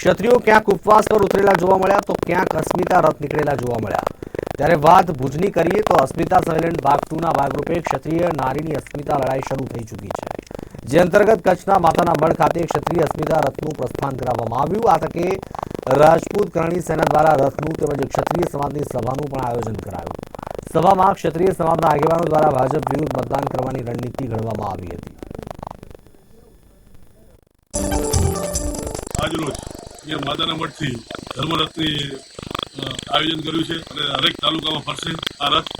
ક્ષત્રિયો ક્યાંક ઉપવાસ પર ઉતરેલા જોવા મળ્યા તો ક્યાંક અસ્મિતા રથ નીકળેલા જોવા મળ્યા. ત્યારે વાત ભુજની કરીએ તો અસ્મિતા સંમેલન ભાગ ટુના ભાગરૂપે ક્ષત્રિય નારીની અસ્મિતા લડાઈ શરૂ થઈ ચૂકી છે. જે અંતર્ગત કચ્છના માતાના મઢ ખાતે ક્ષત્રિય અસ્મિતા રથનું પ્રસ્થાન કરાવવામાં આવ્યું. આ તકે રાજપૂત કરણી સેના દ્વારા રથનું તેમજ ક્ષત્રિય સમાજની સભાનું પણ આયોજન કરાયું. સભામાં ક્ષત્રિય સમાજના આગેવાનો દ્વારા ભાજપ વિરુદ્ધ મતદાન કરવાની રણનીતિ ઘડવામાં આવી હતી. આજરોજ અહીંયા માતાના મઠથી ધર્મરથની આયોજન કર્યું છે અને હરેક તાલુકામાં ફરશે આ રથ.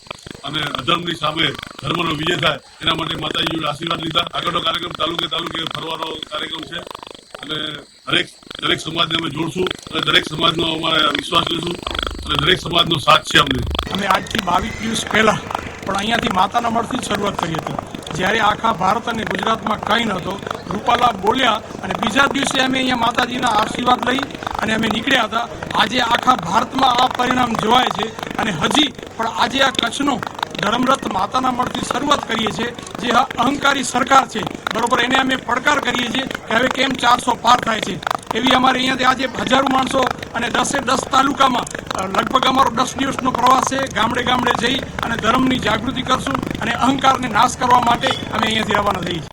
અને અધર્મની સામે ધર્મનો વિજય થાય, એના માટે માતાજી આશીર્વાદ લીધા. આગળનો કાર્યક્રમ તાલુકે તાલુકે ફરવાનો કાર્યક્રમ છે. અને દરેક દરેક સમાજને અમે જોડશું અને દરેક સમાજનો અમારે વિશ્વાસ લેશું અને દરેક સમાજનો સાથ છે અમને. અમે આજથી બાવીસ દિવસ પહેલા પણ અહીંયાથી માતાના મઠથી જ શરૂઆત કરી હતી. જ્યારે આખા ભારત અને ગુજરાતમાં કંઈ નહોતો, રૂપાલા બોલ્યા અને બીજા દિવસે અમે અહીંયા માતાજીના આશીર્વાદ લઈ અને અમે નીકળ્યા હતા. આજે આખા ભારતમાં આ પરિણામ જોવાય છે અને હજી પણ આજે આ કચ્છનો ધર્મરથ માતાના મળથી શરૂઆત કરીએ છીએ, જે અહંકારી સરકાર છે. બરોબર, એને અમે પડકાર કરીએ છીએ કે હવે કેમ ચારસો પાર થાય છે? એવી અમારે અહીંયાથી આજે હજારો માણસો અને દસે દસ તાલુકામાં લગભગ અમારો દસ દિવસનો પ્રવાસ છે. ગામડે ગામડે જઈ અને ધર્મની જાગૃતિ કરશું અને અહંકારને નાશ કરવા માટે અમે અહીંયાથી રવાના થઈ છીએ.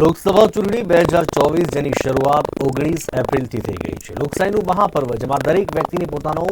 લોકસભા ચૂંટણી બે હજાર ચોવીસ જેની શરૂઆત ઓગણીસ એપ્રિલથી થઈ ગઈ છે. લોકશાહીનું મહાપર્વ, જેમાં દરેક વ્યક્તિને પોતાનો